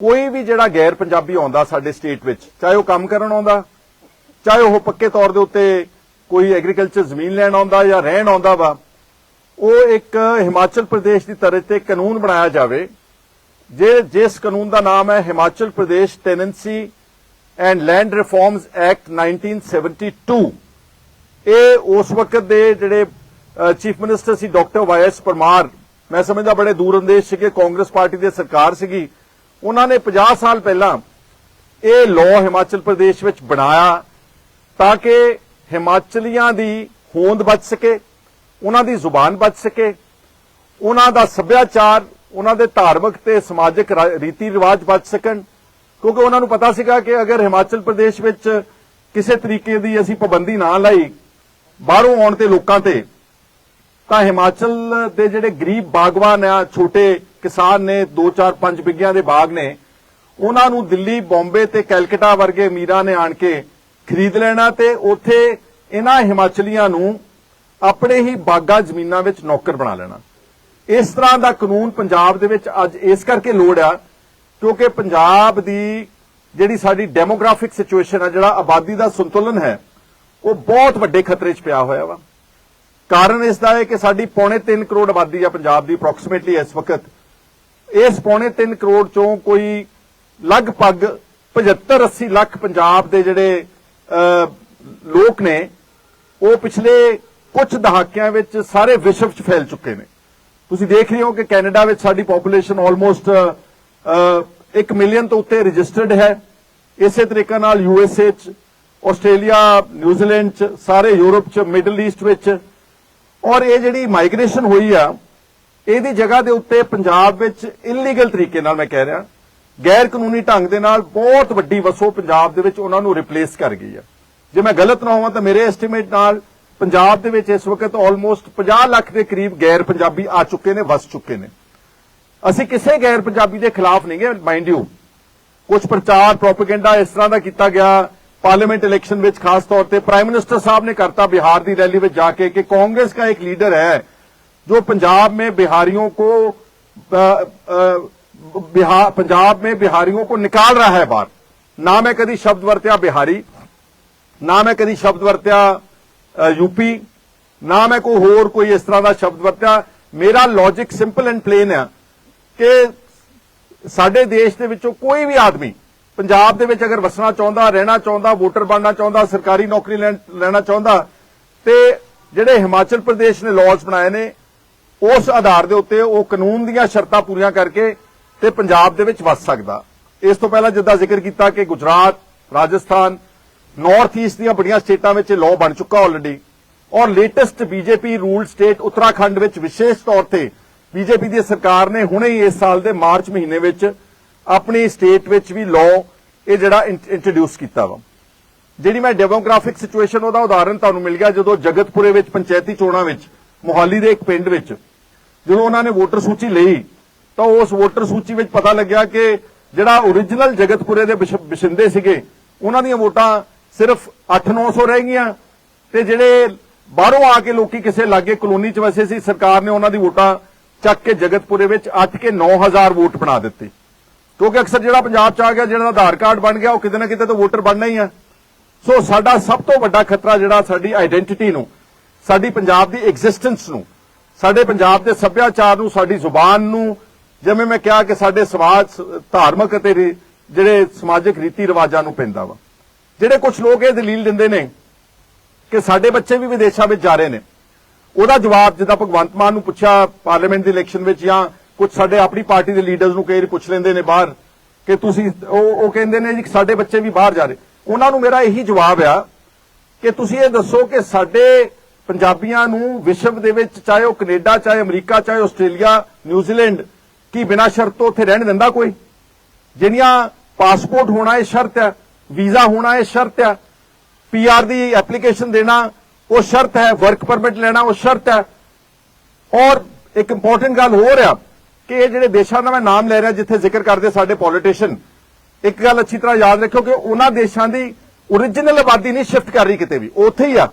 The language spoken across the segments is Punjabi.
ਕੋਈ ਵੀ ਜਿਹੜਾ ਗੈਰ ਪੰਜਾਬੀ ਆਉਂਦਾ ਸਾਡੇ ਸਟੇਟ ਵਿੱਚ, ਚਾਹੇ ਉਹ ਕੰਮ ਕਰਨ ਆਉਂਦਾ, ਚਾਹੇ ਉਹ ਪੱਕੇ ਤੌਰ ਦੇ ਉੱਤੇ ਕੋਈ ਐਗਰੀਕਲਚਰ ਜ਼ਮੀਨ ਲੈਣ ਆਉਂਦਾ ਜਾਂ ਰਹਿਣ ਆਉਂਦਾ ਵਾ, ਉਹ ਇੱਕ ਹਿਮਾਚਲ ਪ੍ਰਦੇਸ਼ ਦੀ ਤਰ੍ਹਾਂ ਤੇ ਕਾਨੂੰਨ ਬਣਾਇਆ ਜਾਵੇ। ਜੇ ਜਿਸ ਕਾਨੂੰਨ ਦਾ ਨਾਮ ਹੈ Himachal Pradesh tenancy and land reforms act 1972 ਇਹ ਉਸ ਵਕਤ ਦੇ ਜਿਹੜੇ ਚੀਫ ਮਿਨਿਸਟਰ ਸੀ ਡਾਕਟਰ ਵਾਈਐਸ ਪਰਮਾਰ ਮੈਂ ਸਮਝਦਾ ਬੜੇ ਦੂਰਅੰਦੇਸ਼ ਸੀਗੇ, ਕਾਂਗਰਸ ਪਾਰਟੀ ਦੀ ਸਰਕਾਰ ਸੀਗੀ ਉਹਨਾਂ ਨੇ 50 ਸਾਲ ਪਹਿਲਾਂ ਇਹ ਲਾਅ ਹਿਮਾਚਲ ਪ੍ਰਦੇਸ਼ ਵਿੱਚ ਬਣਾਇਆ ਤਾਂ ਕਿ ਹਿਮਾਚਲੀਆਂ ਦੀ ਹੋਂਦ ਬਚ ਸਕੇ, ਉਹਨਾਂ ਦੀ ਜ਼ੁਬਾਨ ਬਚ ਸਕੇ, ਉਹਨਾਂ ਦਾ ਸੱਭਿਆਚਾਰ, ਉਹਨਾਂ ਦੇ ਧਾਰਮਿਕ ਤੇ ਸਮਾਜਿਕ ਰੀਤੀ ਰਿਵਾਜ ਬਚ ਸਕਣ। ਕਿਉਂਕਿ ਉਹਨਾਂ ਨੂੰ ਪਤਾ ਸੀਗਾ ਕਿ ਅਗਰ ਹਿਮਾਚਲ ਪ੍ਰਦੇਸ਼ ਵਿੱਚ ਕਿਸੇ ਤਰੀਕੇ ਦੀ ਅਸੀਂ ਪਾਬੰਦੀ ਨਾ ਲਾਈ, ਬਾਹਰੋਂ ਆਉਣ ਤੇ ਲੋਕਾਂ ਤੇ, ਤਾਂ ਹਿਮਾਚਲ ਦੇ ਜਿਹੜੇ ਗਰੀਬ ਬਾਗਵਾਨ ਆ, ਛੋਟੇ ਕਿਸਾਨ ਨੇ 2 4 5 ਬਿੱਗਿਆਂ ਦੇ ਬਾਗ ਨੇ, ਉਹਨਾਂ ਨੂੰ ਦਿੱਲੀ, ਬੰਬੇ ਤੇ ਕੈਲਕਟਾ ਵਰਗੇ ਅਮੀਰਾਂ ਨੇ ਆਣ ਕੇ ਖਰੀਦ ਲੈਣਾ ਤੇ ਉੱਥੇ ਇਹਨਾਂ ਹਿਮਾਚਲੀਆਂ ਨੂੰ ਆਪਣੇ ਹੀ ਬਾਗਾ ਜ਼ਮੀਨਾਂ ਵਿੱਚ ਨੌਕਰ ਬਣਾ ਲੈਣਾ। ਇਸ ਤਰ੍ਹਾਂ ਦਾ ਕਾਨੂੰਨ ਪੰਜਾਬ ਦੇ ਵਿੱਚ ਅੱਜ ਇਸ ਕਰਕੇ ਲੋੜ ਆ, ਕਿਉਂਕਿ ਪੰਜਾਬ ਦੀ ਜਿਹੜੀ ਸਾਡੀ ਡੈਮੋਗ੍ਰਾਫਿਕ ਸਿਚੁਏਸ਼ਨ ਆ, ਜਿਹੜਾ ਆਬਾਦੀ ਦਾ ਸੰਤੁਲਨ ਹੈ, ਉਹ ਬਹੁਤ ਵੱਡੇ ਖਤਰੇ 'ਚ ਪਿਆ ਹੋਇਆ ਵਾ। ਕਾਰਨ ਇਸ ਦਾ ਹੈ ਕਿ ਸਾਡੀ ਪੌਣੇ 3 ਕਰੋੜ ਆਬਾਦੀ ਆ ਪੰਜਾਬ ਦੀ ਅਪਰੋਕਸੀਮੇਟਲੀ ਇਸ ਵਕਤ। ਇਸ ਪੌਣੇ 3 ਕਰੋੜ ਚੋਂ ਕੋਈ ਲਗਭਗ 75 80 ਲੱਖ ਪੰਜਾਬ ਦੇ ਜਿਹੜੇ ਲੋਕ ਨੇ, ਉਹ ਪਿਛਲੇ ਕੁਝ ਦਹਾਕਿਆਂ ਵਿੱਚ ਸਾਰੇ ਵਿਸ਼ਵ 'ਚ ਫੈਲ ਚੁੱਕੇ ਨੇ। ਤੁਸੀਂ ਦੇਖ ਰਹੇ ਹੋ ਕਿ ਕੈਨੇਡਾ ਵਿੱਚ ਸਾਡੀ ਪੋਪੂਲੇਸ਼ਨ ਆਲਮੋਸਟ 1 ਮਿਲੀਅਨ ਤੋਂ ਉੱਤੇ ਰਜਿਸਟਰਡ ਹੈ। ਇਸੇ ਤਰੀਕੇ ਨਾਲ ਯੂਐਸਏ 'ਚ, ਆਸਟ੍ਰੇਲੀਆ ਨਿਊਜ਼ੀਲੈਂਡ 'ਚ, ਸਾਰੇ ਯੂਰਪ 'ਚ ਮਿਡਲ ਈਸਟ ਵਿੱਚ। ਔਰ ਇਹ ਜਿਹੜੀ ਮਾਈਗ੍ਰੇਸ਼ਨ ਹੋਈ ਆ ਇਹਦੀ ਜਗ੍ਹਾ ਦੇ ਉੱਤੇ ਪੰਜਾਬ ਵਿੱਚ ਇਲੀਗਲ ਤਰੀਕੇ ਨਾਲ ਮੈਂ ਕਹਿ ਰਿਹਾ, ਗੈਰ ਕਾਨੂੰਨੀ ਢੰਗ ਦੇ ਨਾਲ ਬਹੁਤ ਵੱਡੀ ਵਸੋਂ ਪੰਜਾਬ ਦੇ ਵਿੱਚ ਉਹਨਾਂ ਨੂੰ ਰਿਪਲੇਸ ਕਰ ਗਈ ਹੈ ਜੇ ਮੈਂ ਗਲਤ ਨਾ ਹੋਵਾਂ ਤਾਂ ਮੇਰੇ ਐਸਟੀਮੇਟ ਨਾਲ ਪੰਜਾਬ ਦੇ ਵਿੱਚ ਇਸ ਵਕਤ ਆਲਮੋਸਟ 50 ਲੱਖ ਦੇ ਕਰੀਬ ਗੈਰ ਪੰਜਾਬੀ ਆ ਚੁੱਕੇ ਨੇ, ਵਸ ਚੁੱਕੇ ਨੇ। ਅਸੀਂ ਕਿਸੇ ਗੈਰ ਪੰਜਾਬੀ ਦੇ ਖਿਲਾਫ ਨਹੀਂ ਗਏ ਮਾਈਂਡ ਯੂ ਕੁਝ ਪ੍ਰਚਾਰ ਪ੍ਰੋਪਗੈਂਡਾ ਇਸ ਤਰ੍ਹਾਂ ਦਾ ਕੀਤਾ ਗਿਆ ਪਾਰਲੀਮੈਂਟ ਇਲੈਕਸ਼ਨ ਵਿੱਚ ਖਾਸ ਤੌਰ ਤੇ ਪ੍ਰਾਈਮ ਮਿਨਿਸਟਰ ਸਾਹਿਬ ਨੇ ਕਰਤਾ ਬਿਹਾਰ ਦੀ ਰੈਲੀ ਵਿੱਚ ਜਾ ਕੇ ਕਿ ਕਾਂਗਰਸ ਦਾ ਇੱਕ ਲੀਡਰ ਹੈ जो पंजाब में बिहारियों को अ, अ, बिहार पंजाब में बिहारियों को निकाल रहा है बाहर ना मैं कभी शब्द वरत्या बिहारी ਨਾ ਮੈਂ ਕਦੀ ਸ਼ਬਦ ਵਰਤਿਆ ਅ, ਯੂਪੀ ਨਾ ਮੈਂ ਕੋਈ ਹੋਰ ਕੋਈ ਇਸ ਤਰ੍ਹਾਂ ਦਾ ਸ਼ਬਦ ਵਰਤਿਆ ਮੇਰਾ ਲੌਜੀਕ ਸਿੰਪਲ ਐਂਡ ਪਲੇਨ ਹੈ ਕਿ ਸਾਡੇ ਦੇਸ਼ ਦੇ ਵਿੱਚੋਂ ਕੋਈ ਵੀ ਆਦਮੀ ਪੰਜਾਬ ਦੇ ਵਿੱਚ ਅਗਰ ਵਸਣਾ ਚਾਹੁੰਦਾ ਰਹਿਣਾ ਚਾਹੁੰਦਾ ਵੋਟਰ ਬਣਨਾ ਚਾਹੁੰਦਾ ਸਰਕਾਰੀ ਨੌਕਰੀ ਲੈਣ- ਲੈਣਾ ਚਾਹੁੰਦਾ ਤੇ ਜਿਹੜੇ ਹਿਮਾਚਲ ਪ੍ਰਦੇਸ਼ ਨੇ ਲਾਜ਼ ਬਣਾਏ ਨੇ ਉਸ ਆਧਾਰ ਦੇ ਉੱਤੇ ਉਹ ਕਾਨੂੰਨ ਦੀਆਂ ਸ਼ਰਤਾਂ ਪੂਰੀਆਂ ਕਰਕੇ ਤੇ ਪੰਜਾਬ ਦੇ ਵਿੱਚ ਵਸ ਸਕਦਾ। ਇਸ ਤੋਂ ਪਹਿਲਾਂ ਜਿੱਦਾਂ ਜ਼ਿਕਰ ਕੀਤਾ ਕਿ ਗੁਜਰਾਤ, ਰਾਜਸਥਾਨ ਨਾਰਥ ਈਸਟ ਦੀਆਂ ਬੜੀਆਂ ਸਟੇਟਾਂ ਵਿੱਚ ਇਹ ਲਾਅ ਬਣ ਚੁੱਕਾ ਆਲਰੇਡੀ ਔਰ latest BJP rule state Uttarakhand ਵਿੱਚ ਵਿਸ਼ੇਸ਼ ਤੌਰ ਤੇ ਬੀਜੇਪੀ ਦੀ ਸਰਕਾਰ ਨੇ ਹੁਣੇ ਹੀ ਇਸ ਸਾਲ ਦੇ ਮਾਰਚ ਮਹੀਨੇ ਵਿੱਚ ਆਪਣੀ ਸਟੇਟ ਵਿੱਚ ਵੀ ਲਾਅ ਇਹ ਜਿਹੜਾ ਇੰਟਰੋਡਿਊਸ ਕੀਤਾ ਵਾ। ਜਿਹੜੀ ਮੈਂ ਡੈਮੋਗ੍ਰਾਫਿਕ ਸਿਚੁਏਸ਼ਨ ਉਹਦਾ ਉਦਾਹਰਨ ਤੁਹਾਨੂੰ ਮਿਲ ਗਿਆ ਜਦੋਂ ਜਗਤਪੁਰੇ ਵਿੱਚ ਪੰਚਾਇਤੀ ਚੋਣਾਂ ਵਿੱਚ, ਮੋਹਾਲੀ ਦੇ ਇੱਕ ਪਿੰਡ ਵਿੱਚ ਜਦੋਂ ਉਹਨਾਂ ਨੇ ਵੋਟਰ ਸੂਚੀ ਲਈ, ਤਾਂ ਉਸ ਵੋਟਰ ਸੂਚੀ ਵਿੱਚ ਪਤਾ ਲੱਗਿਆ ਕਿ ਜਿਹੜਾ origignal ਜਗਤਪੁਰੇ ਦੇ ਬਿਸ਼- ਸੀਗੇ, ਉਹਨਾਂ ਦੀਆਂ ਵੋਟਾਂ ਸਿਰਫ 8-900 ਰਹਿ ਗਈਆਂ ਤੇ ਜਿਹੜੇ ਬਾਹਰੋਂ ਆ ਕੇ ਲੋਕੀ ਕਿਸੇ ਲਾਗੇ ਕਲੋਨੀ 'ਚ ਵਸੇ ਸੀ, ਸਰਕਾਰ ਨੇ ਉਹਨਾਂ ਦੀ ਵੋਟਾਂ ਚੱਕ ਕੇ ਜਗਤਪੁਰੇ ਵਿੱਚ 8 ਕੇ 9000 ਵੋਟ ਬਣਾ ਦਿੱਤੇ। ਕਿਉਂਕਿ ਅਕਸਰ ਜਿਹੜਾ ਪੰਜਾਬ 'ਚ ਆ ਗਿਆ, ਜਿਹੜਾ ਆਧਾਰ ਕਾਰਡ ਬਣ ਗਿਆ, ਉਹ ਕਿਤੇ ਨਾ ਕਿਤੇ ਤਾਂ ਵੋਟਰ ਬਣਨਾ ਹੀ ਆ। ਸੋ ਸਾਡਾ ਸਭ ਤੋਂ ਵੱਡਾ ਖਤਰਾ ਜਿਹੜਾ ਸਾਡੀ ਆਇਡੈਂਟੀਟੀ ਨੂੰ, ਸਾਡੀ ਪੰਜਾਬ ਦੀ ਐਗਜ਼ਿਸਟੈਂਸ ਨੂੰ ਸਾਡੇ ਪੰਜਾਬ ਦੇ ਸੱਭਿਆਚਾਰ ਨੂੰ, ਸਾਡੀ ਜ਼ੁਬਾਨ ਨੂੰ, ਜਿਵੇਂ ਮੈਂ ਕਿਹਾ ਕਿ ਸਾਡੇ ਸਮਾਜ, ਧਾਰਮਿਕ ਅਤੇ ਜਿਹੜੇ ਸਮਾਜਿਕ ਰੀਤੀ ਰਿਵਾਜਾਂ ਨੂੰ ਪੈਂਦਾ ਵਾ। ਜਿਹੜੇ ਕੁਝ ਲੋਕ ਇਹ ਦਲੀਲ ਦਿੰਦੇ ਨੇ ਕਿ ਸਾਡੇ ਬੱਚੇ ਵੀ ਵਿਦੇਸ਼ਾਂ ਵਿੱਚ ਜਾ ਰਹੇ ਨੇ। ਉਹਦਾ ਜਵਾਬ ਜਿੱਦਾਂ ਭਗਵੰਤ ਮਾਨ ਨੂੰ ਪੁੱਛਿਆ ਪਾਰਲੀਮੈਂਟ ਦੀ ਇਲੈਕਸ਼ਨ ਵਿੱਚ, ਜਾਂ ਕੁਝ ਸਾਡੇ ਆਪਣੀ ਪਾਰਟੀ ਦੇ ਲੀਡਰਸ ਨੂੰ ਕਈ ਪੁੱਛ ਲੈਂਦੇ ਨੇ ਬਾਹਰ ਕਿ ਤੁਸੀਂ, ਉਹ ਉਹ ਕਹਿੰਦੇ ਨੇ ਜੀ ਸਾਡੇ ਬੱਚੇ ਵੀ ਬਾਹਰ ਜਾ ਰਹੇ। ਉਹਨਾਂ ਨੂੰ ਮੇਰਾ ਇਹੀ ਜਵਾਬ ਆ ਕਿ ਤੁਸੀਂ ਇਹ ਦੱਸੋ ਕਿ ਸਾਡੇ ਪੰਜਾਬੀਆਂ ਨੂੰ ਵਿਸ਼ਵ ਦੇ ਵਿੱਚ, ਚਾਹੇ ਉਹ ਕੈਨੇਡਾ, ਚਾਹੇ ਅਮਰੀਕਾ, ਚਾਹੇ ਆਸਟ੍ਰੇਲੀਆ, ਨਿਊਜ਼ੀਲੈਂਡ, ਕੀ ਬਿਨਾਂ ਸ਼ਰਤ ਤੋਂ ਉੱਥੇ ਰਹਿਣ ਦਿੰਦਾ ਕੋਈ? ਜਿਹੜੀਆਂ ਪਾਸਪੋਰਟ ਹੋਣਾ ਇਹ ਸ਼ਰਤ ਹੈ, ਵੀਜ਼ਾ ਹੋਣਾ ਇਹ ਸ਼ਰਤ ਹੈ ਪੀਆਰ ਦੀ ਐਪਲੀਕੇਸ਼ਨ ਦੇਣਾ ਉਹ ਸ਼ਰਤ ਹੈ, ਵਰਕ ਪਰਮਿਟ ਲੈਣਾ ਉਹ ਸ਼ਰਤ ਹੈ। ਔਰ ਇੱਕ ਇੰਪੋਰਟੈਂਟ ਗੱਲ ਹੋਰ ਆ ਕਿ ਇਹ ਜਿਹੜੇ ਦੇਸ਼ਾਂ ਦਾ ਮੈਂ ਨਾਮ ਲੈ ਰਿਹਾ ਜਿੱਥੇ ਜ਼ਿਕਰ ਕਰਦੇ ਸਾਡੇ ਪੋਲੀਟੀਸ਼ੀਅਨ ਇੱਕ ਗੱਲ ਅੱਛੀ ਤਰ੍ਹਾਂ ਯਾਦ ਰੱਖਿਓ ਕਿ ਉਹਨਾਂ ਦੇਸ਼ਾਂ ਦੀ origignal ਆਬਾਦੀ ਨਹੀਂ ਸ਼ਿਫਟ ਕਰ ਰਹੀ ਕਿਤੇ ਵੀ ਉਹ ਉੱਥੇ ਹੀ ਆ।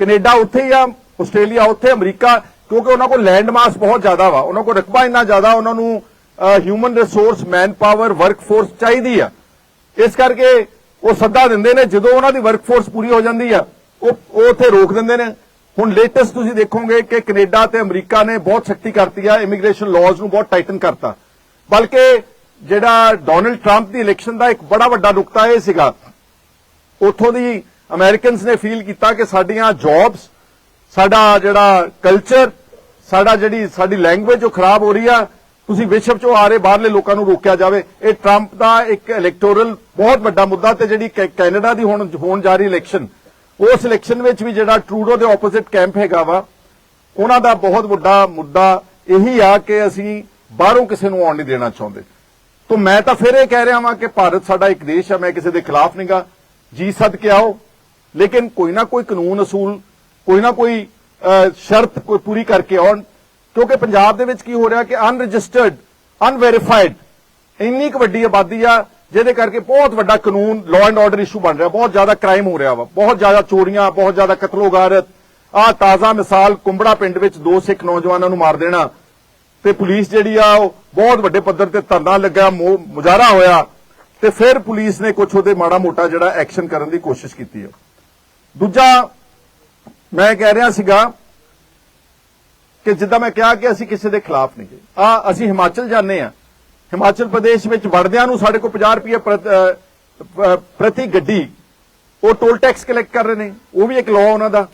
ਕੈਨੇਡਾ ਉੱਥੇ ਹੀ ਆ, ਆਸਟ੍ਰੇਲੀਆ ਉੱਥੇ, ਅਮਰੀਕਾ, ਕਿਉਂਕਿ ਉਹਨਾਂ ਕੋਲ ਲੈਂਡ ਮਾਸ ਬਹੁਤ ਜ਼ਿਆਦਾ ਵਾ। ਉਹਨਾਂ ਕੋਲ ਰਕਬਾ ਇੰਨਾ ਜ਼ਿਆਦਾ, ਉਹਨਾਂ ਨੂੰ ਹਿਊਮਨ ਰਿਸੋਰਸ ਮੈਨਪਾਵਰ ਵਰਕਫੋਰਸ ਚਾਹੀਦੀ ਆ। ਇਸ ਕਰਕੇ ਉਹ ਸੱਦਾ ਦਿੰਦੇ ਨੇ, ਜਦੋਂ ਉਹਨਾਂ ਦੀ ਵਰਕਫੋਰਸ ਪੂਰੀ ਹੋ ਜਾਂਦੀ ਆ, ਉਹ ਉਹ ਉੱਥੇ ਰੋਕ ਦਿੰਦੇ ਨੇ। ਹੁਣ ਲੇਟੈਸਟ ਤੁਸੀਂ ਦੇਖੋਗੇ ਕਿ ਕੈਨੇਡਾ ਤੇ ਅਮਰੀਕਾ ਨੇ ਬਹੁਤ ਸਖਤੀ ਕਰਤੀ ਆ ਇਮੀਗ੍ਰੇਸ਼ਨ ਲਾਜ਼ ਨੂੰ ਬਹੁਤ ਟਾਈਟਨ ਕਰਤਾ। ਬਲਕਿ ਜਿਹੜਾ ਡੋਨਲਡ ਟਰੰਪ ਦੀ ਇਲੈਕਸ਼ਨ ਦਾ ਇੱਕ ਬੜਾ ਵੱਡਾ ਨੁਕਤਾ ਇਹ ਸੀਗਾ, ਉੱਥੋਂ ਦੀ ਅਮਰੀਕਨਸ ਨੇ ਫੀਲ ਕੀਤਾ ਕਿ ਸਾਡੀਆਂ ਜੌਬਸ ਸਾਡਾ ਜਿਹੜਾ ਕਲਚਰ ਸਾਡਾ ਜਿਹੜੀ, ਸਾਡੀ ਲੈਂਗੁਏਜ ਉਹ ਖਰਾਬ ਹੋ ਰਹੀ ਆ। ਤੁਸੀਂ ਵਿਸ਼ਵ ਚੋਂ ਆ ਰਹੇ, ਬਾਹਰਲੇ ਲੋਕਾਂ ਨੂੰ ਰੋਕਿਆ ਜਾਵੇ। ਇਹ ਟਰੰਪ ਦਾ ਇੱਕ ਇਲੈਕਟੋਰਲ ਬਹੁਤ ਵੱਡਾ ਮੁੱਦਾ ਤੇ ਜਿਹੜੀ ਕੈਨੇਡਾ ਦੀ ਹੁਣ, ਹੋਣ ਜਾ ਰਹੀ ਇਲੈਕਸ਼ਨ ਉਸ ਇਲੈਕਸ਼ਨ ਵਿੱਚ ਵੀ ਜਿਹੜਾ ਟਰੂਡੋ ਦੇ ਆਪੋਜ਼ਿਟ ਕੈਂਪ ਹੈਗਾ ਵਾ, ਉਹਨਾਂ ਦਾ ਬਹੁਤ ਵੱਡਾ ਮੁੱਦਾ ਇਹੀ ਆ ਕਿ ਅਸੀਂ ਬਾਹਰੋਂ ਕਿਸੇ ਨੂੰ ਆਉਣ ਨਹੀਂ ਦੇਣਾ ਚਾਹੁੰਦੇ। ਤੋਂ ਮੈਂ ਤਾਂ ਫਿਰ ਇਹ ਕਹਿ ਰਿਹਾ ਹਾਂ ਕਿ ਭਾਰਤ ਸਾਡਾ ਇੱਕ ਦੇਸ਼ ਆ, ਮੈਂ ਕਿਸੇ ਦੇ ਖਿਲਾਫ ਨਹੀਂਗਾ ਜੀ ਸਦ ਕੇ ਆਓ। ਲੇਕਿਨ ਕੋਈ ਨਾ ਕੋਈ ਕਾਨੂੰਨ ਅਸੂਲ, ਕੋਈ ਨਾ ਕੋਈ ਸ਼ਰਤ ਕੋਈ ਪੂਰੀ ਕਰਕੇ ਆਉਣ। ਕਿਉਂਕਿ ਪੰਜਾਬ ਦੇ ਵਿੱਚ ਕੀ ਹੋ ਰਿਹਾ ਕਿ ਅਨਰਜਿਸਟਰਡ ਅਨਵੈਰੀਫਾਈਡ ਇੰਨੀ ਕੁ ਵੱਡੀ ਆਬਾਦੀ ਆ, ਜਿਹਦੇ ਕਰਕੇ ਬਹੁਤ ਵੱਡਾ ਕਾਨੂੰਨ ਲਾਅ ਐਂਡ ਆਰਡਰ ਇਸ਼ੂ ਬਣ ਰਿਹਾ। ਬਹੁਤ ਜ਼ਿਆਦਾ ਕ੍ਰਾਈਮ ਹੋ ਰਿਹਾ ਵਾ। ਬਹੁਤ ਜ਼ਿਆਦਾ ਚੋਰੀਆਂ, ਬਹੁਤ ਜ਼ਿਆਦਾ ਕਤਲੋਗਾਰਤ। ਆ ਤਾਜ਼ਾ ਮਿਸਾਲ ਕੁੰਬੜਾ ਪਿੰਡ ਵਿੱਚ ਦੋ ਸਿੱਖ ਨੌਜਵਾਨਾਂ ਨੂੰ ਮਾਰ ਦੇਣਾ। ਤੇ ਪੁਲਿਸ ਜਿਹੜੀ ਆ, ਉਹ ਬਹੁਤ ਵੱਡੇ ਪੱਧਰ ਤੇ ਧਰਨਾ ਲੱਗਾ ਮੁਜ਼ਾਹਰਾ ਹੋਇਆ। ਤੇ ਫਿਰ ਪੁਲਿਸ ਨੇ ਕੁਝ ਉਹਦੇ ਮਾੜਾ ਮੋਟਾ ਜਿਹੜਾ ਐਕਸ਼ਨ ਕਰਨ ਦੀ ਕੋਸ਼ਿਸ਼ ਕੀਤੀ ਹੈ ਦੂਜਾ ਮੈਂ ਕਹਿ ਰਿਹਾ ਸੀਗਾ ਕਿ ਜਿੱਦਾਂ ਮੈਂ ਕਿਹਾ ਕਿ ਅਸੀਂ ਕਿਸੇ ਦੇ ਖਿਲਾਫ ਨਹੀਂ ਗਏ। ਆ ਅਸੀਂ ਹਿਮਾਚਲ ਜਾਂਦੇ ਆ ਹਿਮਾਚਲ ਪ੍ਰਦੇਸ਼ ਵਿੱਚ ਵੜਦਿਆਂ ਨੂੰ ਸਾਡੇ ਕੋਲ 50 ਰੁਪਏ ਪ੍ਰਤੀ ਗੱਡੀ, ਉਹ ਟੋਲ ਟੈਕਸ ਕਲੈਕਟ ਕਰ ਰਹੇ ਨੇ, ਉਹ ਵੀ ਇੱਕ ਲਾਅ ਉਹਨਾਂ ਦਾ।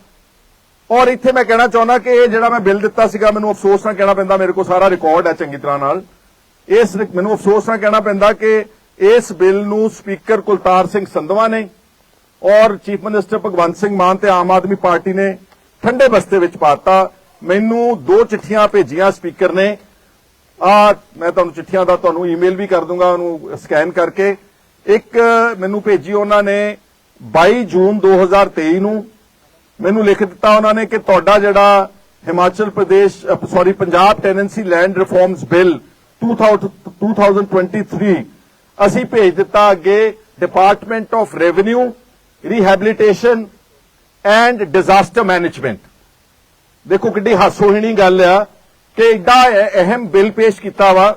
ਔਰ ਇੱਥੇ ਮੈਂ ਕਹਿਣਾ ਚਾਹੁੰਦਾ ਕਿ ਇਹ ਜਿਹੜਾ ਮੈਂ ਬਿੱਲ ਦਿੱਤਾ ਸੀਗਾ, ਮੈਨੂੰ ਅਫਸੋਸ ਨਾਲ ਕਹਿਣਾ ਪੈਂਦਾ, ਮੇਰੇ ਕੋਲ ਸਾਰਾ ਰਿਕਾਰਡ ਹੈ ਚੰਗੀ ਤਰ੍ਹਾਂ ਨਾਲ। ਇਸ ਮੈਨੂੰ ਅਫਸੋਸ ਨਾਲ ਕਹਿਣਾ ਪੈਂਦਾ ਕਿ ਇਸ ਬਿੱਲ ਨੂੰ ਸਪੀਕਰ ਕੁਲਤਾਰ ਸਿੰਘ ਸੰਧਵਾ ਨੇ ਔਰ ਚੀਫ ਮਿਨਿਸਟਰ ਭਗਵੰਤ ਸਿੰਘ ਮਾਨ ਤੇ ਆਮ ਆਦਮੀ ਪਾਰਟੀ ਨੇ ਠੰਡੇ ਬਸਤੇ ਵਿੱਚ ਪਾਤਾ। ਮੈਨੂੰ ਦੋ ਚਿੱਠੀਆਂ ਭੇਜੀਆਂ ਸਪੀਕਰ ਨੇ। ਆ, ਮੈਂ ਤੁਹਾਨੂੰ ਚਿੱਠੀਆਂ ਦਾ ਤੁਹਾਨੂੰ ਈਮੇਲ ਵੀ ਕਰ ਦੂੰਗਾ, ਉਹਨੂੰ ਸਕੈਨ ਕਰਕੇ। ਇੱਕ ਮੈਨੂੰ ਭੇਜੀ ਉਹਨਾਂ ਨੇ 22 ਜੂਨ 2023 ਨੂੰ। ਮੈਨੂੰ ਲਿਖ ਦਿੱਤਾ ਉਹਨਾਂ ਨੇ ਕਿ ਤੁਹਾਡਾ ਜਿਹੜਾ Himachal Pradesh sorry Punjab tenancy land reforms bill 2023 ਅਸੀਂ ਭੇਜ ਦਿੱਤਾ ਅੱਗੇ department of revenue rehabilitation and disaster management ਦੇਖੋ ਕਿੱਡੀ ਹਾਸੋਹੀਣੀ ਗੱਲ ਆ ਕਿ ਏਡਾ ਅਹਿਮ ਬਿੱਲ ਪੇਸ਼ ਕੀਤਾ ਵਾ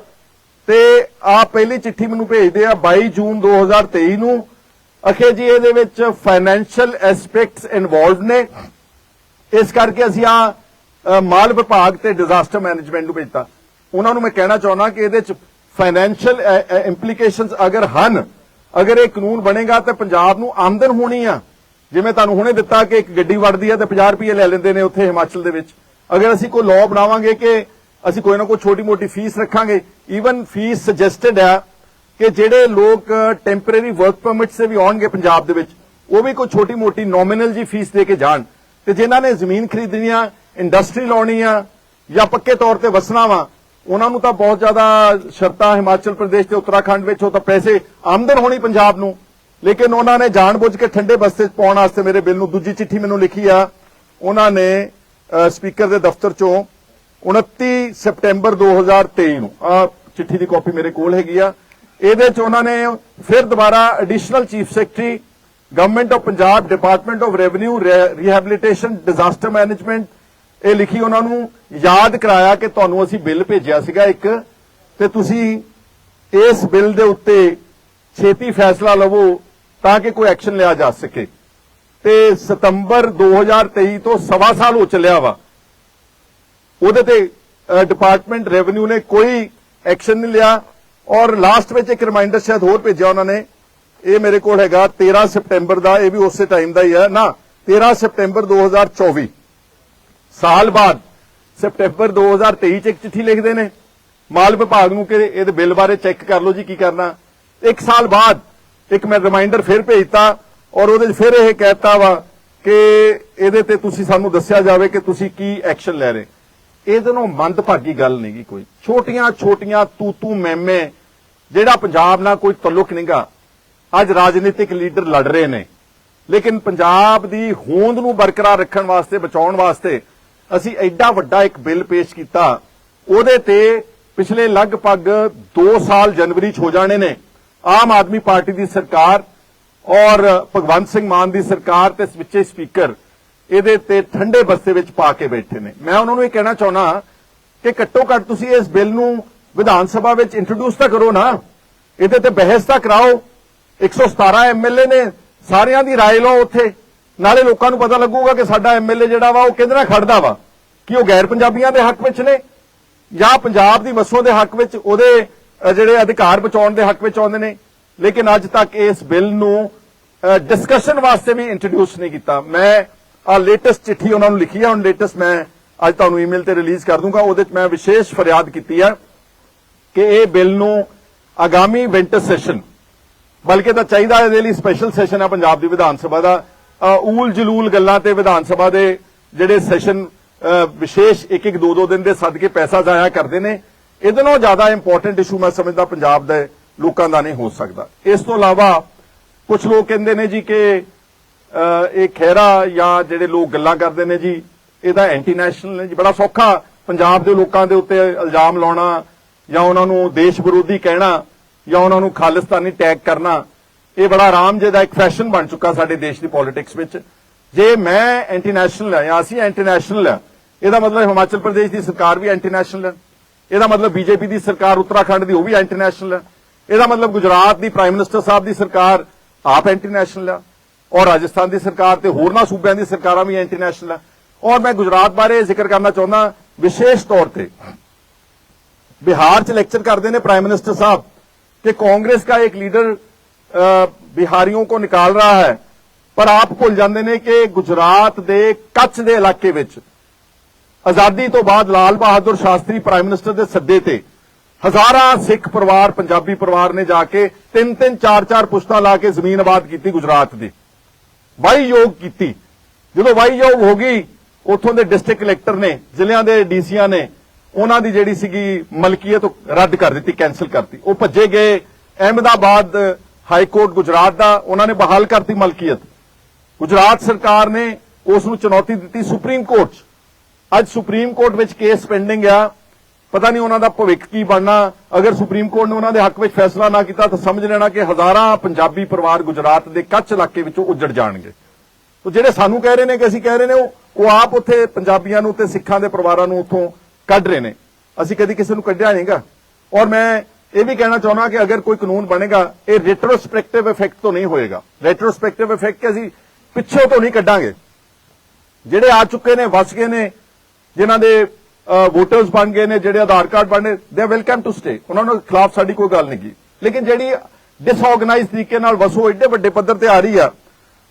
ਤੇ ਆ ਪਹਿਲੀ ਚਿੱਠੀ ਮੈਨੂੰ ਭੇਜਦੇ ਆ 22 ਜੂਨ 2023 ਨੂੰ। ਅਖੇ ਜੀ, ਇਹਦੇ ਵਿੱਚ ਫਾਈਨੈਂਸ਼ੀਅਲ ਐਸਪੈਕਟਸ ਇਨਵੋਲਵਡ ਨੇ। ਇਸ ਕਰਕੇ ਅਸੀਂ ਆ ਮਾਲ ਵਿਭਾਗ ਤੇ ਡਿਜ਼ਾਸਟਰ ਮੈਨੇਜਮੈਂਟ ਨੂੰ ਭੇਜਤਾ। ਉਹਨਾਂ ਨੂੰ ਮੈਂ ਕਹਿਣਾ ਚਾਹੁੰਦਾ ਕਿ ਇਹਦੇ ਚ ਫਾਈਨੈਂਸ਼ੀਅਲ ਇੰਪਲੀਕੇਸ਼ਨਸ ਅਗਰ ਹਨ ਅਗਰ ਇਹ ਕਾਨੂੰਨ ਬਣੇਗਾ ਤੇ ਪੰਜਾਬ ਨੂੰ ਆਮਦਨ ਹੋਣੀ ਆ। ਜਿਵੇਂ ਤੁਹਾਨੂੰ ਹੁਣੇ ਦਿੱਤਾ ਕਿ ਇੱਕ ਗੱਡੀ ਵੜਦੀ ਹੈ ਤੇ 50 ਰੁਪਏ ਲੈ ਲੈਂਦੇ ਨੇ ਉੱਥੇ ਹਿਮਾਚਲ ਦੇ ਵਿੱਚ। ਅਗਰ ਅਸੀਂ ਕੋਈ ਲਾਅ ਬਣਾਵਾਂਗੇ ਕਿ ਅਸੀਂ ਕੋਈ ਨਾ ਕੋਈ ਛੋਟੀ ਮੋਟੀ ਫੀਸ ਰੱਖਾਂਗੇ ਈਵਨ ਫੀਸ ਸੁਜੈਸਟਡ ਆ ਕਿ ਜਿਹੜੇ ਲੋਕ ਟੈਂਪਰੇਰੀ ਵਰਕ ਪਰਮਿਟ ਸੇ ਵੀ ਆਉਣਗੇ ਪੰਜਾਬ ਦੇ ਵਿੱਚ, ਉਹ ਵੀ ਕੋਈ ਛੋਟੀ ਮੋਟੀ ਨੋਮੀਨਲ ਜੀ ਫੀਸ ਦੇ ਕੇ ਜਾਣ। ਤੇ ਜਿਨ੍ਹਾਂ ਨੇ ਜ਼ਮੀਨ ਖਰੀਦਣੀ ਆ ਇੰਡਸਟਰੀ ਲਾਉਣੀ ਆ ਜਾਂ ਪੱਕੇ ਤੌਰ ਤੇ ਵਸਣਾ ਵਾ ਉਹਨਾਂ ਨੂੰ ਤਾਂ ਬਹੁਤ ਜ਼ਿਆਦਾ ਸ਼ਰਤਾਂ ਹਿਮਾਚਲ ਪ੍ਰਦੇਸ਼ ਤੇ ਉੱਤਰਾਖੰਡ ਵਿੱਚ, ਉਹ ਤਾਂ ਪੈਸੇ ਆਮਦਨ ਹੋਣੀ ਪੰਜਾਬ ਨੂੰ। ਲੇਕਿਨ ਉਹਨਾਂ ਨੇ ਜਾਣਬੁੱਝ ਕੇ ਠੰਡੇ ਬਸਤੇ 'ਚ ਪਾਉਣ ਵਾਸਤੇ ਮੇਰੇ ਬਿੱਲ ਨੂੰ ਦੂਜੀ ਚਿੱਠੀ ਮੈਨੂੰ ਲਿਖੀ ਆ। ਉਹਨਾਂ ਨੇ ਸਪੀਕਰ ਦੇ ਦਫ਼ਤਰ ਚੋਂ 29 ਸਪਟੈਂਬਰ 2023 ਨੂੰ, ਆ ਚਿੱਠੀ ਦੀ ਕਾਪੀ ਮੇਰੇ ਕੋਲ ਹੈਗੀ ਆ। ਇਹਦੇ ਚ ਉਹਨਾਂ ਨੇ ਫਿਰ ਦੁਬਾਰਾ additional chief secretary, government of Punjab, department of revenue rehabilitation, disaster management ਇਹ ਲਿਖੀ ਉਹਨਾਂ ਨੂੰ, ਯਾਦ ਕਰਾਇਆ ਕਿ ਤੁਹਾਨੂੰ ਅਸੀਂ ਬਿੱਲ ਭੇਜਿਆ ਸੀਗਾ ਇੱਕ, ਤੇ ਤੁਸੀਂ ਇਸ ਬਿੱਲ ਦੇ ਉੱਤੇ ਛੇਤੀ ਫੈਸਲਾ ਲਵੋ ਤਾਂ ਕਿ ਕੋਈ ਐਕਸ਼ਨ ਲਿਆ ਜਾ ਸਕੇ। ਤੇ ਸਤੰਬਰ 2023 ਤੋਂ ਸਵਾ ਸਾਲ ਹੋ ਚੱਲਿਆ ਵਾ। ਉਹਦੇ ਤੇ ਡਿਪਾਰਟਮੈਂਟ ਰੈਵਨਿਊ ਨੇ ਕੋਈ ਐਕਸ਼ਨ ਨਹੀਂ ਲਿਆ ਔਰ ਲਾਸਟ ਵਿੱਚ ਇੱਕ ਰਿਮਾਈਂਡਰ ਸ਼ਾਇਦ ਹੋਰ ਭੇਜਿਆ ਉਹਨਾਂ ਨੇ। ਇਹ ਮੇਰੇ ਕੋਲ ਹੈਗਾ 13 ਸਪਟੈਂਬਰ ਦਾ, ਇਹ ਵੀ ਉਸੇ ਟਾਈਮ ਦਾ ਹੀ ਹੈ ਨਾ 13 ਸਪਟੈਂਬਰ 2024 ਸਾਲ ਬਾਅਦ, ਸਪਟੈਂਬਰ 2023 ਚ ਇੱਕ ਚਿੱਠੀ ਲਿਖਦੇ ਨੇ। ਮਾਲ ਵਿਭਾਗ ਨੂੰ ਕਿ ਇਹਦੇ ਬਿੱਲ ਬਾਰੇ ਚੈੱਕ ਕਰ ਲਓ ਜੀ, ਕੀ ਕਰਨਾ। ਇੱਕ ਸਾਲ ਬਾਅਦ ਇੱਕ ਮੈਂ ਰਿਮਾਈਂਡਰ ਫਿਰ ਭੇਜਤਾ ਔਰ ਉਹਦੇ 'ਚ ਫਿਰ ਇਹ ਕਹਿਤਾ ਵਾ ਕਿ ਇਹਦੇ ਤੇ ਤੁਸੀਂ ਸਾਨੂੰ ਦੱਸਿਆ ਜਾਵੇ ਕਿ ਤੁਸੀਂ ਕੀ ਐਕਸ਼ਨ ਲੈ ਰਹੇ। ਇਹਦੇ ਨੂੰ ਮੰਦਭਾਗੀ ਗੱਲ ਨਹੀਂਗੀ ਕੋਈ। ਛੋਟੀਆਂ ਛੋਟੀਆਂ ਤੂ ਤੂ ਮੈਮੇ, ਜਿਹੜਾ ਪੰਜਾਬ ਨਾਲ ਕੋਈ ਤਾਲੁਕ ਨਹੀਂਗਾ ਅੱਜ ਰਾਜਨੀਤਿਕ ਲੀਡਰ ਲੜ ਰਹੇ ਨੇ। ਲੇਕਿਨ ਪੰਜਾਬ ਦੀ ਹੋਂਦ ਨੂੰ ਬਰਕਰਾਰ ਰੱਖਣ ਵਾਸਤੇ, ਬਚਾਉਣ ਵਾਸਤੇ ਅਸੀਂ ਐਡਾ ਵੱਡਾ ਇੱਕ ਬਿੱਲ ਪੇਸ਼ ਕੀਤਾ ਉਹਦੇ ਤੇ ਪਿਛਲੇ ਲਗਭਗ 2 ਸਾਲ ਜਨਵਰੀ ਚ ਹੋ ਜਾਣੇ ਨੇ ਆਮ ਆਦਮੀ ਪਾਰਟੀ ਦੀ ਸਰਕਾਰ ਔਰ ਭਗਵੰਤ ਸਿੰਘ ਮਾਨ ਦੀ ਸਰਕਾਰ ਤੇ ਵਿੱਚੇ ਸਪੀਕਰ ਇਹਦੇ ਤੇ ਠੰਡੇ ਬਸਤੇ ਵਿੱਚ ਪਾ ਕੇ ਬੈਠੇ ਨੇ ਮੈਂ ਉਹਨਾਂ ਨੂੰ ਇਹ ਕਹਿਣਾ ਚਾਹੁੰਦਾ ਕਿ ਘੱਟੋ ਘੱਟ ਤੁਸੀਂ ਇਸ ਬਿੱਲ ਨੂੰ ਵਿਧਾਨ ਸਭਾ ਵਿੱਚ ਇੰਟਰੋਡਿਊਸ ਤਾਂ ਕਰੋ ਨਾ ਇਹਦੇ ਤੇ ਬਹਿਸ ਤਾਂ ਕਰਾਓ 117 ਐਮਐਲਏ ਨੇ ਸਾਰਿਆਂ ਦੀ رائے ਲਓ ਉੱਥੇ ਨਾਲੇ ਲੋਕਾਂ ਨੂੰ ਪਤਾ ਲੱਗੂਗਾ ਕਿ ਸਾਡਾ ਐਮਐਲਏ ਜਿਹੜਾ ਵਾ, ਉਹ ਕਿਹਦੇ ਨਾਲ ਖੜਦਾ ਵਾ? ਕਿ ਉਹ ਗੈਰ ਪੰਜਾਬੀਆਂ ਦੇ ਹੱਕ ਵਿੱਚ ਨੇ? ਜਾਂ ਪੰਜਾਬ ਦੀ ਵਸੋਂ ਦੇ ਹੱਕ ਵਿੱਚ ਉਹਦੇ ਜਿਹੜੇ ਅਧਿਕਾਰ ਬਚਾਉਣ ਦੇ ਹੱਕ ਵਿੱਚ ਆਉਂਦੇ ਨੇ? ਲੇਕਿਨ ਅੱਜ ਤੱਕ ਇਸ ਬਿੱਲ ਨੂੰ ਡਿਸਕਸ਼ਨ ਵਾਸਤੇ ਵੀ ਇੰਟਰੋਡਿਊਸ ਨਹੀਂ ਕੀਤਾ। ਮੈਂ ਆ ਲੇਟੈਸਟ ਚਿੱਠੀ ਉਹਨਾਂ ਨੂੰ ਲਿਖੀ ਹੈ ਹੁਣ ਲੇਟੈਸਟ ਮੈਂ ਅੱਜ ਤੁਹਾਨੂੰ ਈਮੇਲ ਤੇ ਰਿਲੀਜ਼ ਕਰ ਦੂੰਗਾ। ਉਹਦੇ ਵਿੱਚ ਮੈਂ ਵਿਸ਼ੇਸ਼ ਫਰਿਆਦ ਕੀਤੀ ਹੈ ਕਿ ਇਹ ਬਿੱਲ ਨੂੰ ਆਗਾਮੀ ਵਿੰਟਰ ਸੈਸ਼ਨ ਬਲਕਿ ਤਾਂ ਚਾਹੀਦਾ ਇਹਦੇ ਲਈ ਸਪੈਸ਼ਲ ਸੈਸ਼ਨ ਆ ਪੰਜਾਬ ਦੀ ਵਿਧਾਨ ਸਭਾ ਦਾ। ਊਲ ਜਲੂਲ ਗੱਲਾਂ ਤੇ ਵਿਧਾਨ ਸਭਾ ਦੇ ਜਿਹੜੇ ਸੈਸ਼ਨ ਵਿਸ਼ੇਸ਼ ਇੱਕ ਇੱਕ ਦੋ ਦੋ ਦਿਨ ਦੇ ਸਦਕੇ ਪੈਸਾ ਜ਼ਾਇਆ ਕਰਦੇ ਨੇ, ਇਹਦੇ ਨਾਲੋਂ ਜ਼ਿਆਦਾ ਇੰਪੋਰਟੈਂਟ ਇਸ਼ੂ ਮੈਂ ਸਮਝਦਾ ਪੰਜਾਬ ਦੇ ਲੋਕਾਂ ਦਾ ਨਹੀਂ ਹੋ ਸਕਦਾ। ਇਸ ਤੋਂ ਇਲਾਵਾ ਕੁਝ ਲੋਕ ਕਹਿੰਦੇ ਨੇ ਜੀ ਕਿ ਇਹ ਖਹਿਰਾ ਜਾਂ ਜਿਹੜੇ ਲੋਕ ਗੱਲਾਂ ਕਰਦੇ ਨੇ ਜੀ, ਇਹਦਾ ਐਂਟੀ ਨੈਸ਼ਨਲ ਨੇ ਜੀ, ਬੜਾ ਸੌਖਾ ਪੰਜਾਬ ਦੇ ਲੋਕਾਂ ਦੇ ਉੱਤੇ ਇਲਜ਼ਾਮ ਲਾਉਣਾ ਜਾਂ ਉਹਨਾਂ ਨੂੰ ਦੇਸ਼ ਵਿਰੋਧੀ ਕਹਿਣਾ ਜਾਂ ਉਹਨਾਂ ਨੂੰ ਖਾਲਿਸਤਾਨੀ ਟੈਗ ਕਰਨਾ ਇਹ ਬੜਾ ਆਰਾਮ ਜੇ ਦਾ ਇੱਕ ਫੈਸ਼ਨ ਬਣ ਚੁੱਕਾ ਸਾਡੇ ਦੇਸ਼ ਦੀ ਪੋਲਿਟਿਕਸ ਵਿੱਚ। ਜੇ ਮੈਂ ਇੰਟਰਨੈਸ਼ਨਲ ਹਾਂ ਜਾਂ ਅਸੀਂ ਇੰਟਰਨੈਸ਼ਨਲ ਹਾਂ, ਇਹਦਾ ਮਤਲਬ ਹਿਮਾਚਲ ਪ੍ਰਦੇਸ਼ ਦੀ ਸਰਕਾਰ ਵੀ ਇੰਟਰਨੈਸ਼ਨਲ ਹੈ। ਇਹਦਾ ਮਤਲਬ ਬੀਜੇਪੀ ਦੀ ਸਰਕਾਰ, ਉੱਤਰਾਖੰਡ ਦੀ ਉਹ ਵੀ ਇੰਟਰਨੈਸ਼ਨਲ ਹੈ। ਇਹਦਾ ਮਤਲਬ ਗੁਜਰਾਤ ਦੀ ਪ੍ਰਾਈਮ ਮਿਨਿਸਟਰ ਸਾਹਿਬ ਦੀ ਸਰਕਾਰ ਆਪ ਇੰਟਰਨੈਸ਼ਨਲ ਹੈ। ਔਰ ਰਾਜਸਥਾਨ ਦੀ ਸਰਕਾਰ ਤੇ ਹੋਰਨਾਂ ਸੂਬਿਆਂ ਦੀ ਸਰਕਾਰਾਂ ਵੀ ਇੰਟਰਨੈਸ਼ਨਲ ਹੈ। ਔਰ ਮੈਂ ਗੁਜਰਾਤ ਬਾਰੇ ਜ਼ਿਕਰ ਕਰਨਾ ਚਾਹੁੰਦਾ, ਵਿਸ਼ੇਸ਼ ਤੌਰ ਤੇ। ਬਿਹਾਰ 'ਚ ਲੈਕਚਰ ਕਰਦੇ ਨੇ ਪ੍ਰਾਈਮ ਮਿਨਿਸਟਰ ਸਾਹਿਬ ਕਿ ਕਾਂਗਰਸ ਦਾ ਇੱਕ ਲੀਡਰ ਬਿਹਾਰੀਆਂ ਕੋ ਨਿਕਾਲ ਰਹਾ ਹੈ, ਪਰ ਆਪ ਭੁੱਲ ਜਾਂਦੇ ਨੇ ਕਿ ਗੁਜਰਾਤ ਦੇ ਕੱਚ ਦੇ ਇਲਾਕੇ ਵਿੱਚ, ਆਜ਼ਾਦੀ ਤੋਂ ਬਾਅਦ ਲਾਲ ਬਹਾਦਰ ਸ਼ਾਸਤਰੀ ਪ੍ਰਾਈਮ ਮਿਨਿਸਟਰ ਦੇ ਸੱਦੇ ਤੇ ਹਜ਼ਾਰਾਂ ਸਿੱਖ ਪਰਿਵਾਰ, ਪੰਜਾਬੀ ਪਰਿਵਾਰ ਨੇ ਜਾ ਕੇ ਤਿੰਨ ਤਿੰਨ, ਚਾਰ ਚਾਰ ਪੁਸ਼ਤਾ ਲਾ ਕੇ ਜ਼ਮੀਨ ਆਬਾਦ ਕੀਤੀ ਗੁਜਰਾਤ ਦੀ। ਵਾਈ ਯੋਗ ਕੀਤੀ। ਜਦੋਂ ਵਾਈ ਯੋਗ ਹੋ ਗਈ, ਉਥੋਂ ਦੇ ਡਿਸਟ੍ਰਿਕਟ ਕਲੈਕਟਰ ਨੇ, ਜ਼ਿਲ੍ਹਿਆਂ ਦੇ ਡੀਸੀਆਂ ਨੇ, ਉਹਨਾਂ ਦੀ ਜਿਹੜੀ ਸੀਗੀ ਮਲਕੀਅਤ ਰੱਦ ਕਰ ਦਿੱਤੀ ਕੈਨਸਲ ਕਰਤੀ ਉਹ ਭੱਜੇ ਗਏ, ਅਹਿਮਦਾਬਾਦ ਹਾਈ ਕੋਰਟ ਗੁਜਰਾਤ ਦਾ, ਉਹਨਾਂ ਨੇ ਬਹਾਲ ਕਰਤੀ ਮਲਕੀਅਤ। ਗੁਜਰਾਤ ਸਰਕਾਰ ਨੇ ਉਸ ਨੂੰ ਚੁਣੌਤੀ ਦਿੱਤੀ ਸੁਪਰੀਮ ਕੋਰਟ 'ਚ। ਅੱਜ ਸੁਪਰੀਮ ਕੋਰਟ ਵਿੱਚ ਕੇਸ ਪੈਂਡਿੰਗ ਆ। ਪਤਾ ਨਹੀਂ ਉਹਨਾਂ ਦਾ ਭਵਿੱਖ ਕੀ ਬਣਨਾ। ਅਗਰ ਸੁਪਰੀਮ ਕੋਰਟ ਨੇ ਉਹਨਾਂ ਦੇ ਹੱਕ ਵਿੱਚ ਫੈਸਲਾ ਨਾ ਕੀਤਾ, ਤਾਂ ਸਮਝ ਲੈਣਾ ਕਿ ਹਜ਼ਾਰਾਂ ਪੰਜਾਬੀ ਪਰਿਵਾਰ ਗੁਜਰਾਤ ਦੇ ਕੱਚ ਇਲਾਕੇ ਵਿੱਚੋਂ ਉੱਜੜ ਜਾਣਗੇ। ਤੋ ਜਿਹੜੇ ਸਾਨੂੰ ਕਹਿ ਰਹੇ ਨੇ ਕਿ ਅਸੀਂ ਕਹਿ ਰਹੇ ਨੇ, ਉਹ ਆਪ ਉੱਥੇ ਪੰਜਾਬੀਆਂ ਨੂੰ ਤੇ ਸਿੱਖਾਂ ਦੇ ਪਰਿਵਾਰਾਂ ਨੂੰ ਉੱਥੋਂ ਕੱਢ ਰਹੇ ਨੇ। ਅਸੀਂ ਕਦੀ ਕਿਸੇ ਨੂੰ ਕੱਢਿਆ ਨਹੀਂਗਾ ਔਰ ਮੈਂ ਇਹ ਵੀ ਕਹਿਣਾ ਚਾਹੁੰਦਾ ਕਿ ਅਗਰ ਕੋਈ ਕਾਨੂੰਨ ਬਣੇਗਾ, ਇਹ ਰੈਟਰੋਸਪੈਕਟਿਵ ਇਫੈਕਟ ਤੋਂ ਨਹੀਂ ਹੋਏਗਾ। ਰੈਟਰੋਸਪੈਕਟਿਵ ਇਫੈਕਟ ਕਿ ਅਸੀਂ ਪਿੱਛੋਂ ਤੋਂ ਨਹੀਂ ਕੱਢਾਂਗੇ। ਜਿਹੜੇ ਆ ਚੁੱਕੇ ਨੇ, ਵਸ ਗਏ ਨੇ, ਜਿਨ੍ਹਾਂ ਦੇ ਵੋਟਰਸ ਬਣ ਗਏ ਨੇ, ਜਿਹੜੇ ਆਧਾਰ ਕਾਰਡ ਬਣੇ ਦੇ ਵੈਲਕਮ ਟੂ ਸਟੇ ਉਹਨਾਂ ਨੂੰ ਖਿਲਾਫ ਸਾਡੀ ਕੋਈ ਗੱਲ ਨਹੀਂ ਕੀ ਲੇਕਿਨ ਜਿਹੜੀ ਡਿਸਆਰਗੇਨਾਈਜ਼ ਤਰੀਕੇ ਨਾਲ ਵਸੋ, ਏਡੇ ਵੱਡੇ ਪੱਧਰ ਤੇ ਆ ਰਹੀ ਆ,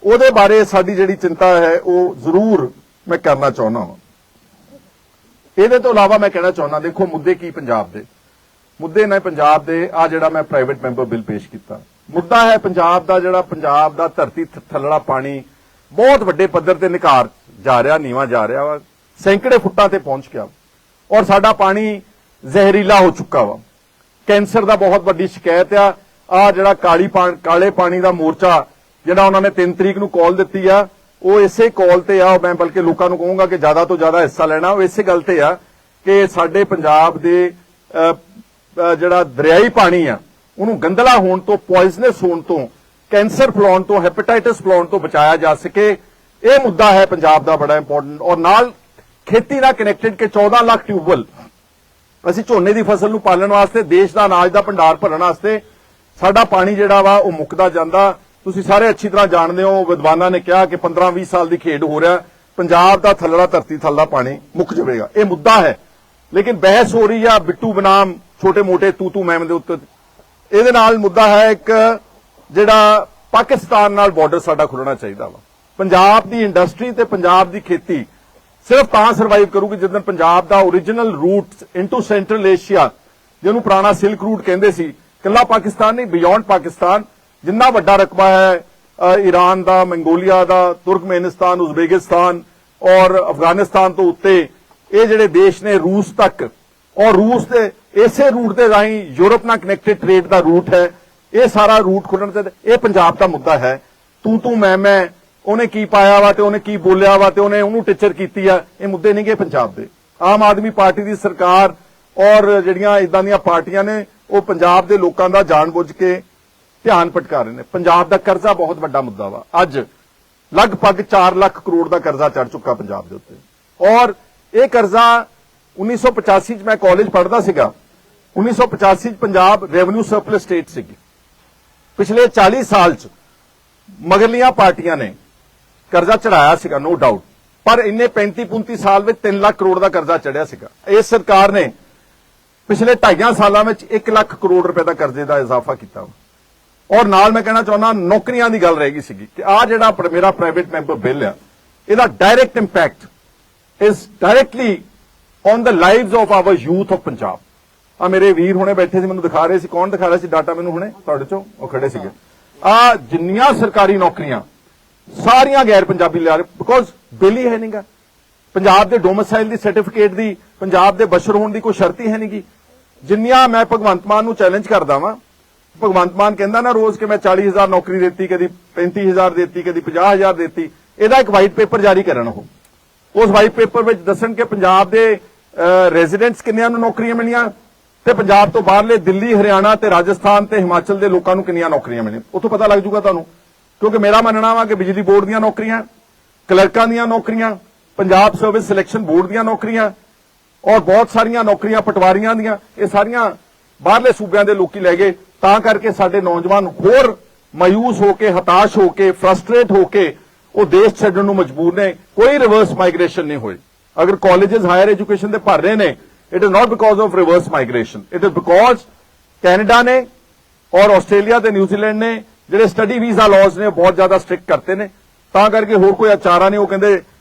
ਉਹਦੇ ਬਾਰੇ ਸਾਡੀ ਜਿਹੜੀ ਚਿੰਤਾ ਹੈ, ਉਹ ਜ਼ਰੂਰ ਮੈਂ ਕਰਨਾ ਚਾਹੁੰਦਾ ਹਾਂ ਇਹਦੇ ਤੋਂ ਇਲਾਵਾ ਮੈਂ ਕਹਿਣਾ ਚਾਹੁੰਦਾ, ਦੇਖੋ ਮੁੱਦੇ ਕੀ ਪੰਜਾਬ ਦੇ। ਮੁੱਦੇ ਨੇ ਪੰਜਾਬ ਦੇ ਆ ਜਿਹੜਾ ਮੈਂ ਪ੍ਰਾਈਵੇਟ ਮੈਂਬਰ ਬਿੱਲ ਪੇਸ਼ ਕੀਤਾ। ਮੁੱਦਾ ਹੈ ਪੰਜਾਬ ਦਾ ਜਿਹੜਾ ਪੰਜਾਬ ਦਾ ਧਰਤੀ ਥੱਲੜਾ ਪਾਣੀ ਬਹੁਤ ਵੱਡੇ ਪੱਧਰ ਤੇ ਨਿਕਾਰ ਜਾ ਰਿਹਾ, ਨੀਵਾ ਜਾ ਰਿਹਾ ਵਾ, ਸੈਂਕੜੇ ਫੁੱਟਾਂ ਤੇ ਪਹੁੰਚ ਗਿਆ। ਔਰ ਸਾਡਾ ਪਾਣੀ ਜ਼ਹਿਰੀਲਾ ਹੋ ਚੁੱਕਾ ਵਾ। ਕੈਂਸਰ ਦਾ ਬਹੁਤ ਵੱਡੀ ਸ਼ਿਕਾਇਤ ਆ। ਆ ਜਿਹੜਾ ਕਾਲੀ ਕਾਲੇ ਪਾਣੀ ਦਾ ਮੋਰਚਾ ਜਿਹੜਾ ਉਹਨਾਂ ਨੇ 3 ਤਰੀਕ ਨੂੰ ਕਾਲ ਦਿੱਤੀ ਆ, ਉਹ ਇਸੇ ਕਾਲ ਤੇ ਆ। ਮੈਂ ਬਲਕਿ ਲੋਕਾਂ ਨੂੰ ਕਹੂੰਗਾ ਕਿ ਜ਼ਿਆਦਾ ਤੋਂ ਜ਼ਿਆਦਾ ਹਿੱਸਾ ਲੈਣਾ। ਉਹ ਇਸੇ ਗੱਲ ਤੇ ਆ ਕਿ ਸਾਡੇ ਪੰਜਾਬ ਦੇ ਜਿਹੜਾ ਦਰਿਆਈ ਪਾਣੀ ਆ, ਉਹਨੂੰ ਗੰਦਲਾ ਹੋਣ ਤੋਂ ਪੋਇਜ਼ਨਸ ਹੋਣ ਤੋਂ, ਕੈਂਸਰ ਫਲਾਉਣ ਤੋਂ ਹੈਪੇਟਾਈਟਿਸ ਫਲਾਉਣ ਤੋਂ ਬਚਾਇਆ ਜਾ ਸਕੇ। ਇਹ ਮੁੱਦਾ ਹੈ ਪੰਜਾਬ ਦਾ ਬੜਾ ਇੰਪੋਰਟੈਂਟ ਔਰ ਨਾਲ ਖੇਤੀ ਨਾਲ ਕਨੈਕਟਡ ਕੇ 14 ਲੱਖ ਟਿਊਬਵੈਲ ਅਸੀਂ ਝੋਨੇ ਦੀ ਫਸਲ ਨੂੰ ਪਾਲਣ ਵਾਸਤੇ, ਦੇਸ਼ ਦਾ ਅਨਾਜ ਦਾ ਭੰਡਾਰ ਭਰਨ ਵਾਸਤੇ ਸਾਡਾ ਪਾਣੀ ਜਿਹੜਾ ਵਾ, ਉਹ ਮੁੱਕਦਾ ਜਾਂਦਾ। ਤੁਸੀਂ ਸਾਰੇ ਅੱਛੀ ਤਰ੍ਹਾਂ ਜਾਣਦੇ ਹੋ, ਵਿਦਵਾਨਾਂ ਨੇ ਕਿਹਾ ਕਿ 15-20 ਸਾਲ ਦੀ ਖੇਡ ਹੋ ਰਿਹਾ। ਪੰਜਾਬ ਦਾ ਥੱਲੜਾ ਧਰਤੀ ਥੱਲਾ ਪਾਣੀ ਮੁੱਕ ਜਾਵੇਗਾ। ਇਹ ਮੁੱਦਾ ਹੈ। ਲੇਕਿਨ ਬਹਿਸ ਹੋ ਰਹੀ ਆ, ਬਿੱਟੂ ਬਨਾਮ ਛੋਟੇ-ਮੋਟੇ ਤੂ ਤੂ ਮੈਮ ਦੇ ਉੱਤੇ। ਇਹਦੇ ਨਾਲ ਮੁੱਦਾ ਹੈ ਇੱਕ ਜਿਹੜਾ ਪਾਕਿਸਤਾਨ ਨਾਲ ਬਾਰਡਰ ਸਾਡਾ ਖੁੱਲਣਾ ਚਾਹੀਦਾ ਵਾ। ਪੰਜਾਬ ਦੀ ਇੰਡਸਟਰੀ ਤੇ ਪੰਜਾਬ ਦੀ ਖੇਤੀ ਸਿਰਫ ਤਾਂ ਸਰਵਾਈਵ ਕਰੂਗੀ ਜਦੋਂ ਪੰਜਾਬ ਦਾ origignal route into central Asia ਜਿਹਨੂੰ ਪੁਰਾਣਾ ਸਿਲਕ ਰੂਟ ਕਹਿੰਦੇ ਸੀ ਕੱਲਾ ਪਾਕਿਸਤਾਨ ਨਹੀਂ ਬਿਯੋਂਡ ਪਾਕਿਸਤਾਨ, ਜਿੰਨਾ ਵੱਡਾ ਰਕਬਾ ਹੈ ਈਰਾਨ ਦਾ, ਮੰਗੋਲੀਆ ਦਾ, ਤੁਰਕਮੇਨਿਸਤਾਨ, ਉਜ਼ਬੇਕਿਸਤਾਨ ਔਰ ਅਫਗਾਨਿਸਤਾਨ ਤੋਂ ਉੱਤੇ, ਇਹ ਜਿਹੜੇ ਦੇਸ਼ ਨੇ ਰੂਸ ਤੱਕ, ਔਰ ਰੂਸ ਦੇ ਇਸੇ ਰੂਟ ਦੇ ਰਾਹੀਂ ਯੂਰਪ ਨਾਲ ਕਨੈਕਟਡ ਟ੍ਰੇਡ ਦਾ ਰੂਟ ਹੈ। ਇਹ ਸਾਰਾ ਰੂਟ ਖੁੱਲਣ ਤੇ ਇਹ ਪੰਜਾਬ ਦਾ ਮੁੱਦਾ ਹੈ। ਤੂੰ ਤੂੰ ਮੈਂ ਮੈਂ, ਉਹਨੇ ਕੀ ਪਾਇਆ ਵਾ ਤੇ ਉਹਨੇ ਕੀ ਬੋਲਿਆ ਵਾ ਤੇ ਉਹਨੇ ਉਹਨੂੰ ਟੀਚਰ ਕੀਤੀ ਆ, ਇਹ ਮੁੱਦੇ ਨਹੀਂਗੇ ਪੰਜਾਬ ਦੇ। ਆਮ ਆਦਮੀ ਪਾਰਟੀ ਦੀ ਸਰਕਾਰ ਔਰ ਜਿਹੜੀਆਂ ਇਦਾਂ ਦੀਆਂ ਪਾਰਟੀਆਂ ਨੇ, ਉਹ ਪੰਜਾਬ ਦੇ ਲੋਕਾਂ ਦਾ ਜਾਣਬੁੱਝ ਕੇ ਧਿਆਨ ਭਟਕਾ ਰਹੇ ਨੇ। ਪੰਜਾਬ ਦਾ ਕਰਜ਼ਾ ਬਹੁਤ ਵੱਡਾ ਮੁੱਦਾ ਵਾ। ਅੱਜ ਲਗਭਗ 4 ਲੱਖ ਕਰੋੜ ਦਾ ਕਰਜ਼ਾ ਚੜ ਚੁੱਕਾ ਪੰਜਾਬ ਦੇ ਉੱਤੇ। ਔਰ ਇਹ ਕਰਜ਼ਾ 1985 ਚ ਮੈਂ ਕਾਲਜ ਪੜ੍ਹਦਾ ਸੀਗਾ। 1985 ਚ ਪੰਜਾਬ ਰੈਵਨਿਊ ਸਰਪਲਸ ਸਟੇਟ ਸੀਗੀ। ਪਿਛਲੇ 40 ਸਾਲ ਚ ਮਗਰਲੀਆਂ ਪਾਰਟੀਆਂ ਨੇ ਕਰਜ਼ਾ ਚੜਾਇਆ ਸੀਗਾ ਨੋ ਡਾਊਟ ਪਰ ਇੰਨੇ 35 35 ਸਾਲ ਵਿੱਚ 3 ਲੱਖ ਕਰੋੜ ਦਾ ਕਰਜ਼ਾ ਚੜਿਆ ਸੀਗਾ। ਇਸ ਸਰਕਾਰ ਨੇ ਪਿਛਲੇ 2.5 ਸਾਲਾਂ ਵਿੱਚ 1 ਲੱਖ ਕਰੋੜ ਰੁਪਏ ਦਾ ਕਰਜ਼ੇ ਦਾ ਇਜ਼ਾਫਾ ਕੀਤਾ। ਔਰ ਨਾਲ ਮੈਂ ਕਹਿਣਾ ਚਾਹੁੰਦਾ, ਨੌਕਰੀਆਂ ਦੀ ਗੱਲ ਰਹਿ ਗਈ ਸੀਗੀ ਕਿ ਆ ਜਿਹੜਾ ਮੇਰਾ ਪ੍ਰਾਈਵੇਟ ਮੈਂਬਰ ਬਿੱਲ ਆ, ਇਹਦਾ direct impact is directly on the lives of our youth of Punjab. ਆ ਮੇਰੇ ਵੀਰ ਹੁਣੇ ਬੈਠੇ ਸੀ, ਮੈਨੂੰ ਦਿਖਾ ਰਹੇ ਸੀ। ਕੌਣ ਦਿਖਾ ਰਿਹਾ ਸੀ? ਡਾਟਾ ਮੈਨੂੰ ਹੁਣੇ ਤੁਹਾਡੇ ਚੋਂ ਉਹ ਖੜੇ ਸੀਗੇ। ਆ ਜਿੰਨੀਆਂ ਸਰਕਾਰੀ ਨੌਕਰੀਆਂ, ਸਾਰੀਆਂ ਗੈਰ ਪੰਜਾਬੀ ਲਿਆ ਰਹੇ। ਬਿਕੋਜ਼ ਬਿੱਲ ਹੀ ਹੈ ਨਹੀਂਗਾ ਪੰਜਾਬ ਦੇ ਡੋਮਿਸਾਈਲ ਦੀ ਸਰਟੀਫਿਕੇਟ ਦੀ, ਪੰਜਾਬ ਦੇ ਬਸ਼ਰ ਹੋਣ ਦੀ ਕੋਈ ਸ਼ਰਤ ਹੀ ਹੈ ਨਹੀਂਗੀ ਜਿੰਨੀਆਂ ਮੈਂ ਭਗਵੰਤ ਮਾਨ ਨੂੰ ਚੈਲੰਜ ਕਰਦਾ ਵਾਂ, ਭਗਵੰਤ ਮਾਨ ਕਹਿੰਦਾ ਨਾ ਰੋਜ਼ ਕਿ ਮੈਂ 40000 ਨੌਕਰੀ ਦਿੱਤੀ, ਕਦੀ 35000 ਦਿੱਤੀ, ਕਦੀ 50000 ਦਿੱਤੀ। ਇਹਦਾ ਇੱਕ ਵਾਈਟ ਪੇਪਰ ਜਾਰੀ ਕਰਨ ਉਹ। ਉਸ ਵਾਈਟ ਪੇਪਰ ਵਿੱਚ ਦੱਸਣ ਕਿ ਪੰਜਾਬ ਦੇ ਰੈਜ਼ੀਡੈਂਟਸ ਕਿੰਨਿਆਂ ਨੂੰ ਨੌਕਰੀਆਂ ਮਿਲੀਆਂ ਤੇ ਪੰਜਾਬ ਤੋਂ ਬਾਹਰਲੇ ਦਿੱਲੀ, ਹਰਿਆਣਾ ਤੇ ਰਾਜਸਥਾਨ ਤੇ ਹਿਮਾਚਲ ਦੇ ਲੋਕਾਂ ਨੂੰ ਕਿੰਨੀਆਂ ਨੌਕਰੀਆਂ ਮਿਲੀਆਂ? ਉੱਥੋਂ ਪਤਾ ਲੱਗ ਜੂਗਾ ਤੁਹਾਨੂੰ। ਕਿਉਂਕਿ ਮੇਰਾ ਮੰਨਣਾ ਵਾ ਕਿ ਬਿਜਲੀ ਬੋਰਡ ਦੀਆਂ ਨੌਕਰੀਆਂ, ਕਲਰਕਾਂ ਦੀਆਂ ਨੌਕਰੀਆਂ, ਪੰਜਾਬ ਸਰਵਿਸ ਸਿਲੈਕਸ਼ਨ ਬੋਰਡ ਦੀਆਂ ਨੌਕਰੀਆਂ ਔਰ ਬਹੁਤ ਸਾਰੀਆਂ ਨੌਕਰੀਆਂ ਪਟਵਾਰੀਆਂ ਦੀਆਂ, ਇਹ ਸਾਰੀਆਂ ਬਾਹਰਲੇ ਸੂਬਿਆਂ ਦੇ ਲੋਕੀ ਲੈ ਗਏ। ਤਾਂ ਕਰਕੇ ਸਾਡੇ ਨੌਜਵਾਨ ਹੋਰ ਮਾਯੂਸ ਹੋ ਕੇ, ਹਤਾਸ਼ ਹੋ ਕੇ ਫਰਸਟ੍ਰੇਟ ਹੋ ਕੇ ਉਹ ਦੇਸ਼ ਛੱਡਣ ਨੂੰ ਮਜਬੂਰ ਨੇ। ਕੋਈ ਰਿਵਰਸ ਮਾਈਗ੍ਰੇਸ਼ਨ ਨਹੀਂ ਹੋਈ ਅਗਰ ਕਾਲਜਸ ਹਾਇਰ ਐਜੂਕੇਸ਼ਨ ਦੇ ਭਰ ਰਹੇ ਨੇ it is not because of reverse migration it is because Canada ਨੇ ਔਰ ਆਸਟ੍ਰੇਲੀਆ ਤੇ ਨਿਊਜ਼ੀਲੈਂਡ ਨੇ ਜਿਹੜੇ ਸਟੱਡੀ ਵੀਜ਼ਾ ਲਾਜ਼ ਨੇ ਉਹ ਬਹੁਤ ਜ਼ਿਆਦਾ ਸਟ੍ਰਿਕਟ ਕਰਤੇ ਨੇ ਤਾਂ ਕਰਕੇ ਹੋਰ ਕੋਈ ਅਚਾਰਾ ਨਹੀਂ ਉਹ ਕਹਿੰਦੇ